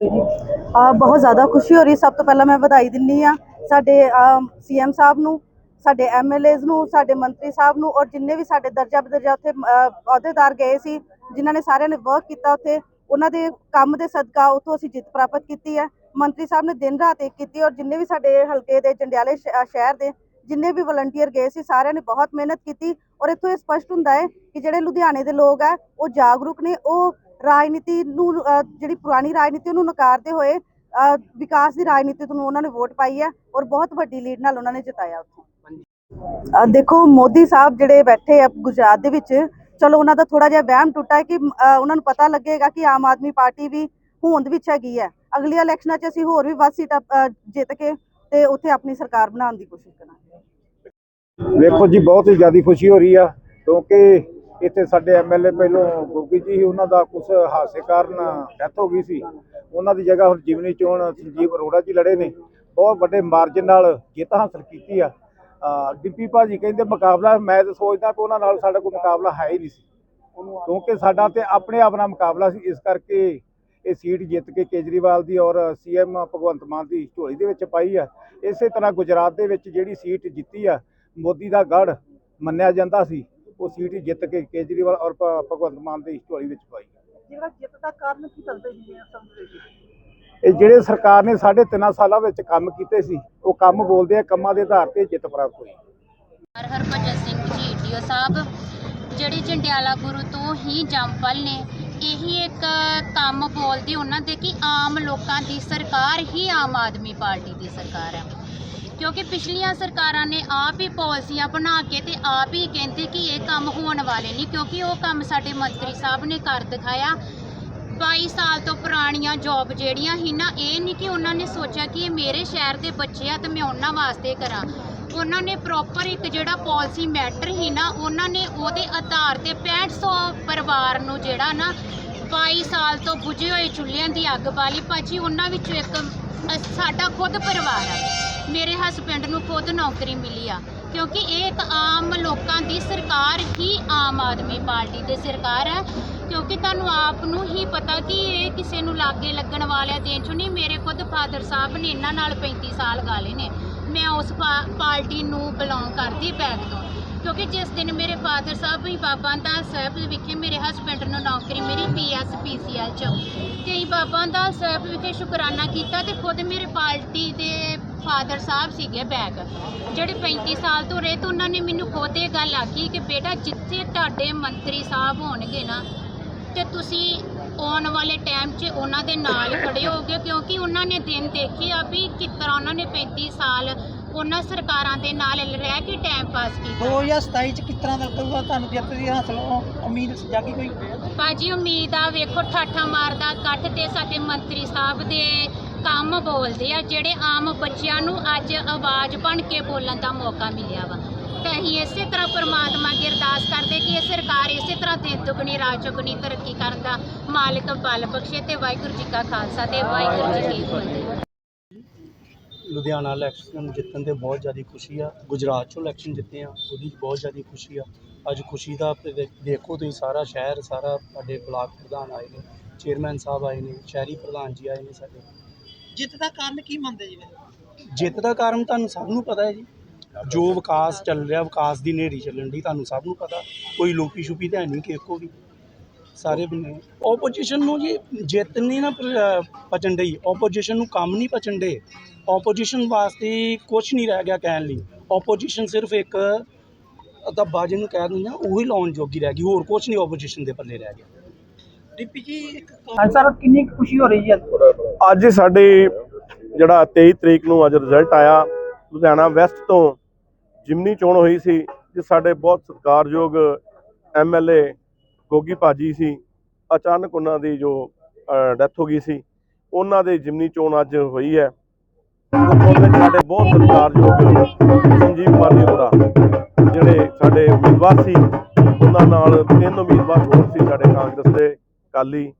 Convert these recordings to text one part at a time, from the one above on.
ਬਹੁਤ ਜ਼ਿਆਦਾ ਖੁਸ਼ੀ ਹੋ ਰਹੀ ਸਭ ਤੋਂ ਪਹਿਲਾਂ ਮੈਂ ਵਧਾਈ ਦਿੰਨੀ ਆ ਸਾਡੇ ਸੀਐਮ ਸਾਹਿਬ ਨੂੰ, ਸਾਡੇ ਐਮਐਲਏਜ਼ ਨੂੰ, ਸਾਡੇ ਮੰਤਰੀ ਸਾਹਿਬ ਨੂੰ ਔਰ ਜਿੰਨੇ ਵੀ ਸਾਡੇ ਦਰਜਾ ਬਦਰਜਾ ਉੱਥੇ ਅਹੁਦੇਦਾਰ ਗਏ ਸੀ, ਜਿਨ੍ਹਾਂ ਨੇ ਸਾਰਿਆਂ ਨੇ ਵਰਕ ਕੀਤਾ ਉੱਥੇ, ਉਹਨਾਂ ਦੇ ਕੰਮ ਦੇ ਸਦਕਾ ਉੱਥੋਂ ਅਸੀਂ ਜਿੱਤ ਪ੍ਰਾਪਤ ਕੀਤੀ ਹੈ। ਮੰਤਰੀ ਸਾਹਿਬ ਨੇ ਦਿਨ ਰਾਤ ਇੱਕ ਕੀਤੀ ਔਰ ਜਿੰਨੇ ਵੀ ਸਾਡੇ ਹਲਕੇ ਦੇ, ਜੰਡਿਆਲੇ ਸ਼ਹਿਰ ਦੇ ਜਿੰਨੇ ਵੀ ਵਲੰਟੀਅਰ ਗਏ ਸੀ, ਸਾਰਿਆਂ ਨੇ ਬਹੁਤ ਮਿਹਨਤ ਕੀਤੀ ਔਰ ਇੱਥੋਂ ਇਹ ਸਪਸ਼ਟ ਹੁੰਦਾ ਹੈ ਕਿ ਜਿਹੜੇ ਲੁਧਿਆਣੇ ਦੇ ਲੋਕ ਆ ਉਹ ਜਾਗਰੂਕ ਨੇ, ਉਹ ਰਾਜਨੀਤੀ ਨੂੰ ਜਿਹੜੀ ਪੁਰਾਣੀ ਰਾਜਨੀਤੀ ਉਹਨੂੰ ਨਕਾਰਦੇ ਹੋਏ ਵਿਕਾਸ ਦੀ ਰਾਜਨੀਤੀ ਨੂੰ ਉਹਨਾਂ ਨੇ ਵੋਟ ਪਾਈ ਹੈ ਔਰ ਬਹੁਤ ਵੱਡੀ ਲੀਡ ਨਾਲ ਉਹਨਾਂ ਨੇ ਜਿਤਾਇਆ ਉੱਥੋਂ। ਦੇਖੋ ਮੋਦੀ ਸਾਹਿਬ ਜਿਹੜੇ ਬੈਠੇ ਆ ਗੁਜਰਾਤ ਦੇ ਵਿੱਚ, ਚਲੋ ਉਹਨਾਂ ਦਾ ਥੋੜਾ ਜਿਹਾ ਵਹਿਮ ਟੁੱਟਾ ਕਿ ਉਹਨਾਂ ਨੂੰ ਪਤਾ ਲੱਗੇਗਾ ਕਿ ਆਮ ਆਦਮੀ ਪਾਰਟੀ ਵੀ ਹੋਂਦ ਵਿੱਚ ਹੈਗੀ ਹੈ। ਅਗਲੀਆਂ ਇਲੈਕਸ਼ਨਾਂ 'ਚ ਅਸੀਂ ਹੋਰ ਵੀ ਵੱਧ ਸੀਟਾਂ ਜਿੱਤ ਕੇ ਤੇ ਉੱਥੇ ਆਪਣੀ ਸਰਕਾਰ ਬਣਾਉਣ ਦੀ ਕੋਸ਼ਿਸ਼ ਕਰਾਂਗੇ। ਵੇਖੋ ਜੀ, ਬਹੁਤ ਹੀ ਜ਼ਿਆਦਾ ਖੁਸ਼ੀ ਹੋ ਰਹੀ ਆ ਕਿਉਂਕਿ ਇੱਥੇ ਸਾਡੇ ਐਮਐਲਏ ਪਹਿਲੋਂ ਗੋਗੀ ਜੀ ਸੀ, ਉਹਨਾਂ ਦਾ ਕੁਝ ਹਾਸੇ ਕਾਰਨ ਡੈਥ ਹੋ ਗਈ ਸੀ। ਉਹਨਾਂ ਦੀ ਜਗ੍ਹਾ ਹੁਣ ਜਿਮਨੀ ਚੋਣ ਸੰਜੀਵ ਅਰੋੜਾ ਜੀ ਲੜੇ ਨੇ। ਬਹੁਤ ਵੱਡੇ ਮਾਰਜਨ ਨਾਲ ਜਿੱਤ ਹਾਸਲ ਕੀਤੀ ਆ। ਅਹ ਡਿੰਪੀ ਭਾਜੀ ਕਹਿੰਦੇ ਮੁਕਾਬਲਾ, ਮੈਂ ਤਾਂ ਸੋਚਦਾ ਕਿ ਉਹਨਾਂ ਨਾਲ ਸਾਡਾ ਕੋਈ ਮੁਕਾਬਲਾ ਹੈ ਹੀ ਨਹੀਂ ਸੀ। ਕਿਉਂਕਿ ਸਾਡਾ ਤੇ ਆਪਣੇ ਆਪ ਨਾਲ ਮੁਕਾਬਲਾ ਸੀ, ਇਸ ਕਰਕੇ ਇਹ ਸੀਟ ਜਿੱਤ ਕੇ ਕੇਜਰੀਵਾਲ ਦੀ ਔਰ ਸੀਐਮ ਭਗਵੰਤ ਮਾਨ ਦੀ ਝੋਲੀ ਦੇ ਵਿੱਚ ਪਾਈ ਆ। ਇਸੇ ਤਰ੍ਹਾਂ ਗੁਜਰਾਤ ਦੇ ਵਿੱਚ ਜਿਹੜੀ ਸੀਟ ਜਿੱਤੀ ਆ, ਮੋਦੀ ਦਾ ਗੜ ਮੰਨਿਆ ਜਾਂਦਾ ਸੀ। ਉਹ ਸੀਟ ਹੀ ਜਿੱਤ ਕੇ ਕੇਜਰੀਵਾਲ ਔਰ ਭ- ਭਗਵੰਤ ਮਾਨ ਦੀ ਝੋਲੀ ਵਿੱਚ ਪਾਈ। ਜਿਹੜਾ ਜਿੱਤ ਦਾ ਕਾਰਨ ਕੀ ਚੱਲਦੇ ਜੀ ਸਮਝਦੇ ਇਹ ਜਿਹੜੇ ਸਰਕਾਰ ਨੇ ਸਾਢੇ ਤਿੰਨਾਂ ਸਾਲਾਂ ਵਿੱਚ ਕੰਮ ਕੀਤੇ ਸੀ ਉਹ ਕੰਮ ਬੋਲਦੇ ਆ ਕੰਮਾਂ ਦੇ ਆਧਾਰ ਤੇ ਜਿੱਤ ਪ੍ਰਾਪਤ ਹੋਈ। ਹਰ ਹਰਭਜਨ ਸਿੰਘ ਜੀ ਡੀਓ ਸਾਹਿਬ ਜਿਹੜੇ ਜੰਡਿਆਲਾਪੁਰ ਤੋਂ ਹੀ ਜੰਮਪਲ ਨੇ ਇਹੀ ਇੱਕ ਕੰਮ ਬੋਲਦੇ ਉਹਨਾਂ ਦੇ ਕਿ ਆਮ ਲੋਕਾਂ ਦੀ ਸਰਕਾਰ ਹੀ ਆਮ ਆਦਮੀ ਪਾਰਟੀ ਦੀ ਸਰਕਾਰ ਹੈ। ਕਿਉਂਕਿ ਪਿਛਲੀਆਂ ਸਰਕਾਰਾਂ ਨੇ ਆਪ ਹੀ ਪਾਲਿਸੀਆਂ ਬਣਾ ਕੇ ਤੇ ਆਪ ਹੀ ਕਹਿੰਦੇ ਕਿ ਇਹ ਕੰਮ ਹੋਣ ਵਾਲੇ ਨਹੀਂ, ਕਿਉਂਕਿ ਉਹ ਕੰਮ ਸਾਡੇ ਮੰਤਰੀ ਸਾਹਿਬ ਨੇ ਕਰ ਦਿਖਾਇਆ। 22 ਸਾਲ ਤੋਂ ਪੁਰਾਣੀਆਂ ਜੌਬ ਜਿਹੜੀਆਂ ਸੀ ਨਾ, ਇਹ ਨਹੀਂ ਕਿ ਉਹਨਾਂ ਨੇ ਸੋਚਿਆ ਕਿ ਇਹ ਮੇਰੇ ਸ਼ਹਿਰ ਦੇ ਬੱਚੇ ਆ ਤੇ ਮੈਂ ਉਹਨਾਂ ਵਾਸਤੇ ਕਰਾਂ। ਉਹਨਾਂ ਨੇ ਪ੍ਰੋਪਰ ਇੱਕ ਜਿਹੜਾ ਪਾਲਿਸੀ ਮੈਟਰ ਹੀ ਨਾ, ਉਹਨਾਂ ਨੇ ਉਹਦੇ ਆਧਾਰ ਤੇ 6500 ਪਰਿਵਾਰ ਨੂੰ ਜਿਹੜਾ ਨਾ 22 ਸਾਲ ਤੋਂ ਬੁਝੇ ਹੋਏ ਚੁੱਲ੍ਹਿਆਂ ਦੀ ਅੱਗ ਬਾਲੀ, ਭਾਜੀ ਉਹਨਾਂ ਵਿੱਚੋਂ ਇੱਕ ਸਾਡਾ ਖੁਦ ਪਰਿਵਾਰ ਆ। ਮੇਰੇ ਹਸਬੰਡ ਨੂੰ ਖੁਦ ਨੌਕਰੀ ਮਿਲੀ ਆ, ਕਿਉਂਕਿ ਇਹ ਇੱਕ ਆਮ ਲੋਕਾਂ ਦੀ ਸਰਕਾਰ ਹੀ ਆਮ ਆਦਮੀ ਪਾਰਟੀ ਦੀ ਸਰਕਾਰ ਹੈ, ਕਿਉਂਕਿ ਤੁਹਾਨੂੰ ਆਪ ਨੂੰ ਹੀ ਪਤਾ ਕਿ ਇਹ ਕਿਸੇ ਨੂੰ ਲਾਗੇ ਲੱਗਣ ਵਾਲਿਆ ਦੇਣ ਚੋਂ ਨਹੀਂ, ਮੇਰੇ ਖੁਦ ਫਾਦਰ ਸਾਹਿਬ ਨੇ ਇਹਨਾਂ ਨਾਲ 35 ਸਾਲ ਗਾਲੇ ਨੇ, ਮੈਂ ਉਸ ਪਾ- ਪਾਰਟੀ ਨੂੰ ਬਿਲੋਂਗ ਕਰਦੀ ਬੈਕ ਤੋਂ, ਕਿਉਂਕਿ ਜਿਸ ਦਿਨ ਮੇਰੇ ਫਾਦਰ ਸਾਹਿਬ ਵੀ ਬਾਬਾ ਦਾ ਸਾਹਿਬ ਵਿਖੇ ਮੇਰੇ ਹਸਬੰਡ ਨੂੰ ਨੌਕਰੀ ਮੇਰੀ ਪੀਐਸ ਪੀਸੀਐਲ ਚ, ਤੇ ਬਾਬਾ ਦਾ ਸਾਹਿਬ ਵਿਖੇ ਸ਼ੁਕਰਾਨਾ ਕੀਤਾ ਤੇ ਖੁਦ ਮੇਰੇ ਪਾਰਟੀ ਦੇ ਫਾਦਰ ਸਾਹਿਬ ਸੀਗੇ ਬੈਕ ਜਿਹੜੇ 35 ਸਾਲ ਤੋਂ ਰਹੇ ਤੇ ਉਹਨਾਂ ਨੇ ਮੈਨੂੰ ਖੁਦ ਇਹ ਗੱਲ ਆਖੀ ਕਿ ਬੇਟਾ ਜਿੱਥੇ ਤੁਹਾਡੇ ਮੰਤਰੀ ਸਾਹਿਬ ਹੋਣਗੇ ਨਾ ਤੇ ਤੁਸੀਂ ਆਉਣ ਵਾਲੇ ਟਾਈਮ 'ਚ ਉਹਨਾਂ ਦੇ ਨਾਲ ਖੜੇ ਹੋਗੇ ਕਿਉਂਕਿ ਉਹਨਾਂ ਨੇ ਦਿਨ ਦੇਖੇ ਆ ਵੀ ਕਿਸ ਤਰ੍ਹਾਂ ਉਹਨਾਂ ਨੇ 35 ਸਾਲ ਉਹਨਾਂ ਸਰਕਾਰਾਂ ਦੇ ਨਾਲ ਰਹਿ ਕੇ ਟਾਈਮ ਪਾਸ ਕੀਤਾ। 2027 ਚ ਕਿਸ ਤਰ੍ਹਾਂ ਦਾ ਲੱਗੂਗਾ ਤੁਹਾਨੂੰ ਜਿੱਤ ਦੀ ਹਾਸਲ ਉਮੀਦ ਜਾਗੀ ਕੋਈ? ਬਾਜੀ ਉਮੀਦ ਆ ਵੇਖੋ ਠਾਠਾ ਮਾਰਦਾ ਕੱਟ ਤੇ ਸਾਡੇ ਮੰਤਰੀ ਸਾਹਿਬ ਦੇ ਕੰਮ ਬੋਲਦੇ ਆ, ਜਿਹੜੇ ਆਮ ਬੱਚਿਆਂ ਨੂੰ ਅੱਜ ਆਵਾਜ਼ ਬਣ ਕੇ ਬੋਲਣ ਦਾ ਮੌਕਾ ਮਿਲਿਆ ਵਾ। ਤੇ ਅਸੀਂ ਇਸੇ ਤਰ੍ਹਾਂ ਪਰਮਾਤਮਾ ਅੱਗੇ ਅਰਦਾਸ ਕਰਦੇ ਕਿ ਇਹ ਸਰਕਾਰ ਇਸੇ ਤਰ੍ਹਾਂ ਦਿਨ ਦੁਗਣੀ ਰਾਤ ਚੌਗੁਣੀ ਤਰੱਕੀ ਕਰਨ ਦਾ ਮਾਲਕ ਬਲ ਬਖਸ਼ੇ ਤੇ ਵਾਹਿਗੁਰੂ ਜੀ ਕਾ ਖਾਲਸਾ ਤੇ ਵਾਹਿਗੁਰੂ ਜੀ ਕੀ ਫਤਿਹ। ਲੁਧਿਆਣਾ ਇਲੈਕਸ਼ਨ ਜਿੱਤਣ ਤੇ ਬਹੁਤ ਜ਼ਿਆਦਾ ਖੁਸ਼ੀ ਆ। ਗੁਜਰਾਤ ਚੋਂ ਇਲੈਕਸ਼ਨ ਜਿੱਤੇ ਆ, ਉਹਦੀ ਬਹੁਤ ਜ਼ਿਆਦਾ ਖੁਸ਼ੀ ਆ। ਅੱਜ ਖੁਸ਼ੀ ਦਾ ਦੇਖੋ ਤੁਸੀਂ, ਸਾਰਾ ਸ਼ਹਿਰ, ਸਾਰਾ ਸਾਡੇ ਬਲਾਕ ਪ੍ਰਧਾਨ ਆਏ ਨੇ, ਚੇਅਰਮੈਨ ਸਾਹਿਬ ਆਏ ਨੇ, ਸ਼ਹਿਰੀ ਪ੍ਰਧਾਨ ਜੀ ਆਏ ਨੇ ਸਾਡੇ। ਜਿੱਤ ਦਾ ਕਾਰਨ ਕੀ ਮੰਨਦੇ ਜੀ ਜਿੱਤ ਦਾ ਕਾਰਨ ਤੁਹਾਨੂੰ ਸਭ ਨੂੰ ਪਤਾ ਹੈ ਜੀ। ਜੋ ਵਿਕਾਸ ਚੱਲ ਰਿਹਾ, ਵਿਕਾਸ ਦੀ ਨੇਰੀ ਚੱਲਣ ਦੀ ਤੁਹਾਨੂੰ ਸਭ ਨੂੰ ਪਤਾ। ਕੋਈ ਲੋਪੀ ਛੁਪੀ ਤਾਂ ਨਹੀਂ ਕਿ ਕੋਈ ਵੀ। ਸਾਰੇ ਬੰਨੇ ਆਪੋਜੀਸ਼ਨ ਨੂੰ ਜੀ ਜਿੱਤ ਨਹੀਂ ਨਾ ਪਚਣ ਡਈ। ਆਪੋਜੀਸ਼ਨ ਨੂੰ ਕੰਮ ਨਹੀਂ ਪਚਣ ਡੇ ਆਪੋਜੀਸ਼ਨ ਵਾਸਤੇ ਕੁਝ ਨਹੀਂ ਰਹਿ ਗਿਆ ਕਹਿਣ ਲਈ। ਆਪੋਜੀਸ਼ਨ ਸਿਰਫ ਇੱਕ ਅੱਧਾ ਬਾਜੇ ਨੂੰ ਕਹਿ ਦਿੰਦਾ ਉਹੀ ਲਾਉਣ ਜੋਗੀ ਰਹਿ ਗਈ। ਹੋਰ ਕੁਝ ਨਹੀਂ ਆਪੋਜੀਸ਼ਨ ਦੇ ਪੱਲੇ ਰਹਿ ਗਿਆ। ਡਿਪਟੀ ਜੀ ਇੱਕ ਹਾਂ ਸਰ ਕਿੰਨੀ ਕੁ ਖੁਸ਼ੀ ਹੋ ਰਹੀ ਹੈ ਅੱਜ? ਸਾਡੇ ਜਿਹੜਾ 23 ਤਰੀਕ ਨੂੰ ਅੱਜ ਰਿਜ਼ਲਟ ਆਇਆ ਲੁਧਿਆਣਾ ਵੈਸਟ ਤੋਂ ਜਿਮਨੀ ਚੋਣ ਹੋਈ ਸੀ ਜਿਸ ਸਾਡੇ ਬਹੁਤ ਸਤਿਕਾਰਯੋਗ ਐਮਐਲਏ ਗੋਗੀ ਭਾਜੀ ਸੀ ਅਚਾਨਕ ਉਹਨਾਂ ਦੀ ਜੋ ਡੈਥ ਹੋ ਗਈ ਸੀ ਉਹਨਾਂ ਦੇ ਜਿਮਨੀ ਚੋਣ ਅੱਜ ਹੋਈ ਹੈ। ਸਾਡੇ ਬਹੁਤ ਸਤਿਕਾਰਯੋਗ ਸੰਜੀਵ ਜੀ ਹੋਰਾ ਜਿਹੜੇ ਸਾਡੇ ਉਮੀਦਵਾਰ ਸੀ ਉਹਨਾਂ ਨਾਲ ਤਿੰਨ ਉਮੀਦਵਾਰ ਹੋਰ ਸੀ ਸਾਡੇ ਕਾਂਗਰਸ ਦੇ। ਅਕਾਲੀ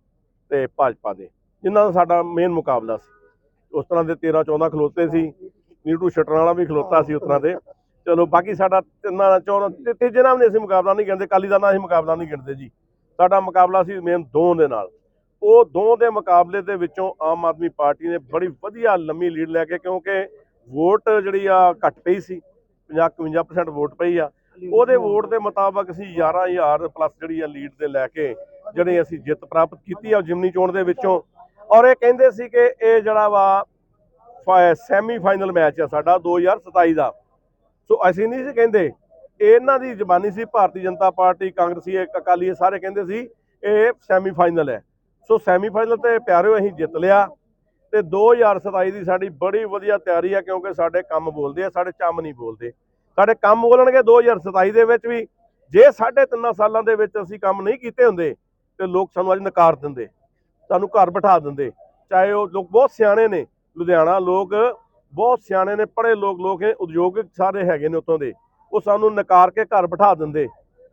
ਤੇ ਭਾਜਪਾ ਦੇ, ਜਿਨ੍ਹਾਂ ਦਾ ਸਾਡਾ ਮੇਨ ਮੁਕਾਬਲਾ ਸੀ। ਉਸ ਤਰ੍ਹਾਂ ਦੇ 13 14 ਖਲੋਤੇ ਸੀ ਨੀਟੂ ਸ਼ਟਰ ਵਾਲਾ ਵੀ ਖਲੋਤਾ ਸੀ ਉਸ ਤਰ੍ਹਾਂ ਦੇ। ਚਲੋ, ਬਾਕੀ ਸਾਡਾ ਤਿੰਨਾਂ ਦਾ ਚੋਣ ਤੀਜੇ ਨਾਮ ਨੇ ਅਸੀਂ ਮੁਕਾਬਲਾ ਨਹੀਂ ਕਹਿੰਦੇ ਅਕਾਲੀ ਦਾ ਨਾਂ ਅਸੀਂ ਮੁਕਾਬਲਾ ਨਹੀਂ ਗਿਣਦੇ ਜੀ। ਸਾਡਾ ਮੁਕਾਬਲਾ ਸੀ ਮੇਨ ਦੋ ਦੇ ਨਾਲ। ਉਹ ਦੋ ਦੇ ਮੁਕਾਬਲੇ ਦੇ ਵਿੱਚੋਂ ਆਮ ਆਦਮੀ ਪਾਰਟੀ ਨੇ ਬੜੀ ਵਧੀਆ ਲੰਮੀ ਲੀਡ ਲੈ ਕੇ, ਕਿਉਂਕਿ ਵੋਟ ਜਿਹੜੀ ਆ ਘੱਟ ਪਈ ਸੀ 50 51% ਵੋਟ ਪਈ ਆ। ਉਹਦੇ ਵੋਟ ਦੇ ਮੁਤਾਬਕ ਅਸੀਂ 11000 ਪਲੱਸ ਜਿਹੜੀ ਆ ਲੀਡ ਦੇ ਲੈ ਕੇ ਜਿਹੜੇ ਅਸੀਂ ਜਿੱਤ ਪ੍ਰਾਪਤ ਕੀਤੀ ਆ ਜਿਮਨੀ ਚੋਣ ਦੇ ਵਿੱਚੋਂ। ਔਰ ਇਹ ਕਹਿੰਦੇ ਸੀ ਕਿ ਇਹ ਜਿਹੜਾ ਵਾ ਸੈਮੀ ਫਾਈਨਲ ਮੈਚ ਆ ਸਾਡਾ 2027 ਦਾ। ਸੋ ਅਸੀਂ ਨਹੀਂ ਸੀ ਕਹਿੰਦੇ। ਇਹਨਾਂ ਦੀ ਜ਼ਬਾਨੀ ਸੀ, ਭਾਰਤੀ ਜਨਤਾ ਪਾਰਟੀ, ਕਾਂਗਰਸੀ ਅਕਾਲੀ ਸਾਰੇ ਕਹਿੰਦੇ ਸੀ, ਇਹ ਸੈਮੀ ਫਾਈਨਲ ਹੈ। ਸੋ ਸੈਮੀ ਫਾਈਨਲ ਤੇ ਪਿਆਰਿਓ, ਅਸੀਂ ਜਿੱਤ ਲਿਆ। ਤੇ 2027 ਦੀ ਸਾਡੀ ਬੜੀ ਵਧੀਆ ਤਿਆਰੀ ਆ, ਕਿਉਂਕਿ ਸਾਡੇ ਕੰਮ ਬੋਲਦੇ ਆ, ਸਾਡੇ ਚੰਮ ਨਹੀਂ ਬੋਲਦੇ। ਸਾਡੇ ਕੰਮ ਬੋਲਣਗੇ 2027 ਦੇ ਵਿੱਚ ਵੀ। ਜੇ ਸਾਢੇ ਤਿੰਨਾਂ ਸਾਲਾਂ ਦੇ ਵਿੱਚ ਅਸੀਂ ਕੰਮ ਨਹੀਂ ਕੀਤੇ ਹੁੰਦੇ ਤੇ ਲੋਕ ਸਾਨੂੰ ਅੱਜ ਨਕਾਰ ਦਿੰਦੇ, ਸਾਨੂੰ ਘਰ ਬਿਠਾ ਦਿੰਦੇ। ਚਾਹੇ ਉਹ ਲੋਕ ਬਹੁਤ ਸਿਆਣੇ ਨੇ, ਲੁਧਿਆਣਾ ਲੋਕ ਬਹੁਤ ਸਿਆਣੇ ਨੇ, ਪੜ੍ਹੇ ਲੋਕ ਲੋਕ ਨੇ ਉਦਯੋਗਿਕ ਸਾਰੇ ਹੈਗੇ ਨੇ ਉੱਥੋਂ ਦੇ। ਉਹ ਸਾਨੂੰ ਨਕਾਰ ਕੇ ਘਰ ਬਿਠਾ ਦਿੰਦੇ,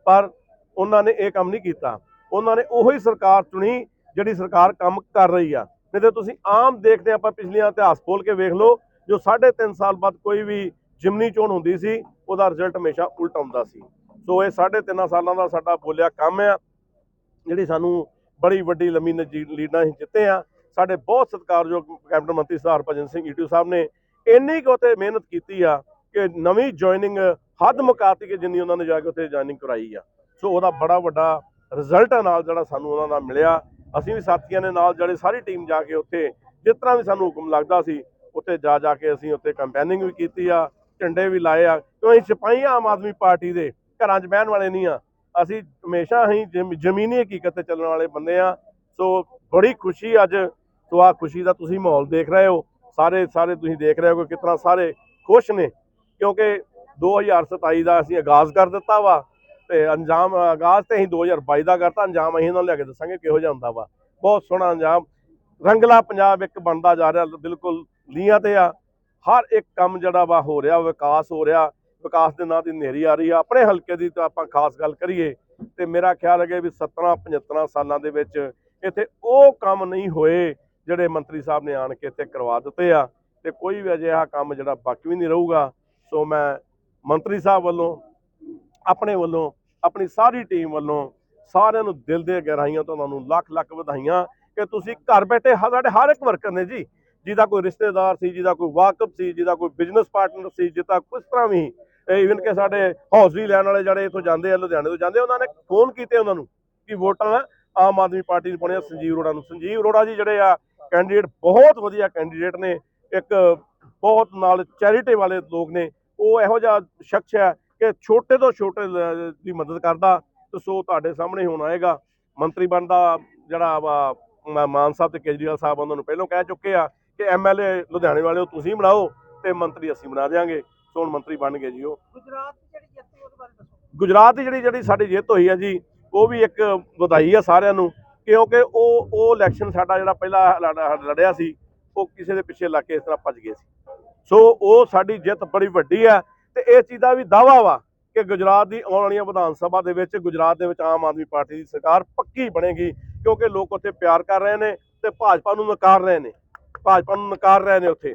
ਪਰ ਉਹਨਾਂ ਨੇ ਇਹ ਕੰਮ ਨਹੀਂ ਕੀਤਾ। ਉਹਨਾਂ ਨੇ ਉਹੀ ਸਰਕਾਰ ਚੁਣੀ, ਜਿਹੜੀ ਸਰਕਾਰ ਕੰਮ ਕਰ ਰਹੀ ਆ। ਨਹੀਂ ਤੇ ਤੁਸੀਂ ਆਮ ਦੇਖਦੇ ਆਪਾਂ ਪਿਛਲੀਆਂ ਇਤਿਹਾਸ ਖੋਲ ਕੇ ਵੇਖ ਲਓ, ਜੋ ਸਾਢੇ ਤਿੰਨ ਸਾਲ ਬਾਅਦ ਕੋਈ ਵੀ ਜਿਮਨੀ ਚੋਣ ਹੁੰਦੀ ਸੀ, ਉਹਦਾ ਰਿਜ਼ਲਟ ਹਮੇਸ਼ਾ ਉਲਟ ਆਉਂਦਾ ਸੀ। ਸੋ ਇਹ ਸਾਢੇ ਤਿੰਨਾਂ ਸਾਲਾਂ ਦਾ ਸਾਡਾ ਬੋਲਿਆ ਕੰਮ ਆ। ਜਿਹੜੀ ਸਾਨੂੰ ਬੜੀ ਵੱਡੀ ਲੰਮੀ ਨਜੀ- ਲੀਡਾਂ ਅਸੀਂ ਜਿੱਤੇ ਆ। ਸਾਡੇ ਬਹੁਤ ਸਤਿਕਾਰਯੋਗ ਕੈਬਨਿਟ ਮੰਤਰੀ ਸਰਦਾਰ ਭਜਨ ਸਿੰਘ ਈਟੂ ਸਾਹਿਬ ਨੇ ਇੰਨੀ ਕੁ ਉੱਤੇ ਮਿਹਨਤ ਕੀਤੀ ਆ ਕਿ ਨਵੀਂ ਜੁਆਇਨਿੰਗ ਹੱਦ ਮੁਕਾਤੀ ਕਿ ਜਿੰਨੀ ਉਹਨਾਂ ਨੇ ਜਾ ਕੇ ਉੱਥੇ ਜੁਆਇਨਿੰਗ ਕਰਾਈ ਆ। ਸੋ ਉਹਦਾ ਬੜਾ ਵੱਡਾ ਰਿਜ਼ਲਟ ਨਾਲ ਜਿਹੜਾ ਸਾਨੂੰ ਉਹਨਾਂ ਦਾ ਮਿਲਿਆ। ਅਸੀਂ ਵੀ ਸਾਥੀਆਂ ਦੇ ਨਾਲ ਜਿਹੜੇ ਸਾਰੀ ਟੀਮ ਜਾ ਕੇ ਉੱਥੇ ਜਿਸ ਤਰ੍ਹਾਂ ਵੀ ਸਾਨੂੰ ਹੁਕਮ ਲੱਗਦਾ ਸੀ, ਉੱਥੇ ਜਾ ਜਾ ਕੇ ਅਸੀਂ ਉੱਥੇ ਕੰਪੇਨਿੰਗ ਵੀ ਕੀਤੀ ਆ, ਝੰਡੇ ਵੀ ਲਾਏ ਆ। ਕਿਉਂਕਿ ਅਸੀਂ ਸਿਪਾਹੀ ਆਮ ਆਦਮੀ ਪਾਰਟੀ ਦੇ ਘਰਾਂ 'ਚ ਬਹਿਣ ਵਾਲੇ ਨਹੀਂ ਆ। ਅਸੀਂ ਹਮੇਸ਼ਾ ਹੀ ਜ਼ਮ- ਜ਼ਮੀਨੀ ਹਕੀਕਤ ਤੇ ਚੱਲਣ ਵਾਲੇ ਬੰਦੇ ਆ ਸੋ ਬੜੀ ਖੁਸ਼ੀ ਅੱਜ ਸੋ ਆ ਖੁਸ਼ੀ ਦਾ ਤੁਸੀਂ ਮਾਹੌਲ ਦੇਖ ਰਹੇ ਹੋ। ਸਾਰੇ ਸਾਰੇ ਤੁਸੀਂ ਦੇਖ ਰਹੇ ਹੋ ਕਿ ਕਿਤਨਾ ਸਾਰੇ ਖੁਸ਼ ਨੇ। ਕਿਉਂਕਿ 2027 ਦਾ ਅਸੀਂ ਆਗਾਜ਼ ਕਰ ਦਿੱਤਾ ਵਾ ਤੇ ਅੰਜਾਮ, ਆਗਾਜ਼ ਤੇ ਅਸੀਂ 2022 ਦਾ ਕਰਤਾ। ਅੰਜਾਮ ਅਸੀਂ ਇਹਨਾਂ ਨੂੰ ਲੈ ਕੇ ਦੱਸਾਂਗੇ ਕਿਹੋ ਜਿਹਾ ਹੁੰਦਾ ਵਾ। ਬਹੁਤ ਸੋਹਣਾ ਅੰਜਾਮ। ਰੰਗਲਾ ਪੰਜਾਬ ਇੱਕ ਬਣਦਾ ਜਾ ਰਿਹਾ, ਬਿਲਕੁਲ ਲੀਆਂ ਤੇ ਆ। ਹਰ ਇੱਕ ਕੰਮ ਜਿਹੜਾ ਵਾ ਹੋ ਰਿਹਾ, ਵਿਕਾਸ ਹੋ ਰਿਹਾ। ਵਿਕਾਸ ਦੇ ਨਾਂ ਦੀ ਨੇਰੀ ਆ ਰਹੀ ਆ। ਆਪਣੇ ਹਲਕੇ ਦੀ ਤਾਂ ਆਪਾਂ ਖਾਸ ਗੱਲ ਕਰੀਏ ਤੇ ਮੇਰਾ ਖਿਆਲ ਹੈ ਵੀ 17 75 ਸਾਲਾਂ ਦੇ ਵਿੱਚ ਇੱਥੇ ਉਹ ਕੰਮ ਨਹੀਂ ਹੋਏ ਜਿਹੜੇ ਮੰਤਰੀ ਸਾਹਿਬ ਨੇ ਆਣ ਕੇ ਇੱਥੇ ਕਰਵਾ ਦਿੱਤੇ ਆ ਤੇ ਕੋਈ ਵੀ ਅਜਿਹਾ ਕੰਮ ਜਿਹੜਾ ਬਾਕੀ ਵੀ ਨਹੀਂ ਰਹੂਗਾ। ਸੋ ਮੈਂ ਮੰਤਰੀ ਸਾਹਿਬ ਵੱਲੋਂ, ਆਪਣੇ ਵੱਲੋਂ, ਆਪਣੀ ਸਾਰੀ ਟੀਮ ਵੱਲੋਂ ਸਾਰਿਆਂ ਨੂੰ ਦਿਲ ਦੇ ਗਹਿਰਾਈਆਂ ਤੋਂ ਤੁਹਾਨੂੰ ਲੱਖ ਲੱਖ ਵਧਾਈਆਂ ਕਿ ਤੁਸੀਂ ਘਰ ਬੈਠੇ ਸਾਡੇ ਹਰ ਇੱਕ ਵਰਕਰ ਨੇ ਜੀ, ਜਿਹਦਾ ਕੋਈ ਰਿਸ਼ਤੇਦਾਰ ਸੀ, ਜਿਹਦਾ ਕੋਈ ਵਾਕਫ ਸੀ, ਜਿਹਦਾ ਕੋਈ ਬਿਜ਼ਨਸ ਪਾਰਟਨਰ ਸੀ, ਜਿਹਦਾ ਕਿਸ ਤਰ੍ਹਾਂ ਵੀ ਈਵਨ ਕਿ ਸਾਡੇ ਹੌਸਲੀ ਲੈਣ ਵਾਲੇ ਜਿਹੜੇ ਇੱਥੋਂ ਜਾਂਦੇ ਆ ਲੁਧਿਆਣੇ ਤੋਂ ਜਾਂਦੇ ਆ, ਉਹਨਾਂ ਨੇ ਫੋਨ ਕੀਤੇ ਉਹਨਾਂ ਨੂੰ ਕਿ ਵੋਟਾਂ ਆਮ ਆਦਮੀ ਪਾਰਟੀ ਨੂੰ ਪਾਉਣੀਆਂ ਸੰਜੀਵ ਅਰੋੜਾ ਨੂੰ। ਸੰਜੀਵ ਅਰੋੜਾ ਜੀ ਜਿਹੜੇ ਆ ਕੈਂਡੀਡੇਟ ਬਹੁਤ ਵਧੀਆ ਕੈਂਡੀਡੇਟ ਨੇ ਇੱਕ ਬਹੁਤ ਨਾਲ ਚੈਰਿਟੀ ਵਾਲੇ ਲੋਕ ਨੇ। ਉਹ ਇਹੋ ਜਿਹਾ ਸ਼ਖਸ ਹੈ ਕਿ ਛੋਟੇ ਤੋਂ ਛੋਟੇ ਦੀ ਮਦਦ ਕਰਦਾ ਤੇ ਸੋ ਤੁਹਾਡੇ ਸਾਹਮਣੇ ਹੁਣ ਆਏਗਾ। ਮੰਤਰੀ ਬਣਦਾ ਜਿਹੜਾ ਵਾ ਮਾਨ ਸਾਹਿਬ ਤੇ ਕੇਜਰੀਵਾਲ ਸਾਹਿਬ ਉਹਨਾਂ ਨੂੰ ਪਹਿਲਾਂ ਕਹਿ ਚੁੱਕੇ ਆ ਕਿ ਐਮਐਲਏ ਲੁਧਿਆਣੇ ਵਾਲੇ ਉਹ ਤੁਸੀਂ ਬਣਾਓ ਤੇ ਮੰਤਰੀ ਅਸੀਂ ਬਣਾ ਦਿਆਂਗੇ। ਹੁਣ ਮੰਤਰੀ ਬਣ ਗਏ ਜੀ ਉਹ। ਗੁਜਰਾਤ ਦੀ ਜਿਹੜੀ ਜਿੱਤ ਉਹਦੇ ਬਾਰੇ ਦੱਸੋ। ਗੁਜਰਾਤ ਦੀ ਜਿਹੜੀ ਜਿਹੜੀ ਸਾਡੀ ਜਿੱਤ ਹੋਈ ਆ ਜੀ ਉਹ ਵੀ ਇੱਕ ਵਧਾਈ ਆ ਸਾਰਿਆਂ ਨੂੰ ਕਿਉਂਕਿ ਉਹ ਉਹ ਇਲੈਕਸ਼ਨ ਸਾਡਾ ਜਿਹੜਾ ਪਹਿਲਾ ਲੜ- ਲੜਿਆ ਸੀ ਉਹ ਕਿਸੇ ਦੇ ਪਿੱਛੇ ਲੱਗ ਕੇ ਇਸ ਤਰ੍ਹਾਂ ਭੱਜ ਗਏ ਸੀ। ਸੋ ਉਹ ਸਾਡੀ ਜਿੱਤ ਬੜੀ ਵੱਡੀ ਆ ਤੇ ਇਸ ਚੀਜ਼ ਦਾ ਵੀ ਦਾਵਾ ਵਾ ਕਿ ਗੁਜਰਾਤ ਦੀ ਆਉਣ ਵਾਲੀਆਂ ਵਿਧਾਨ ਸਭਾ ਦੇ ਵਿੱਚ ਗੁਜਰਾਤ ਦੇ ਵਿੱਚ ਆਮ ਆਦਮੀ ਪਾਰਟੀ ਦੀ ਸਰਕਾਰ ਪੱਕੀ ਬਣੇਗੀ ਕਿਉਂਕਿ ਲੋਕ ਉੱਥੇ ਪਿਆਰ ਕਰ ਰਹੇ ਨੇ ਤੇ ਭਾਜਪਾ ਨੂੰ ਨਕਾਰ ਰਹੇ ਨੇ। ਭਾਜਪਾ ਨੂੰ ਨਕਾਰ ਰਹੇ ਨੇ ਉੱਥੇ।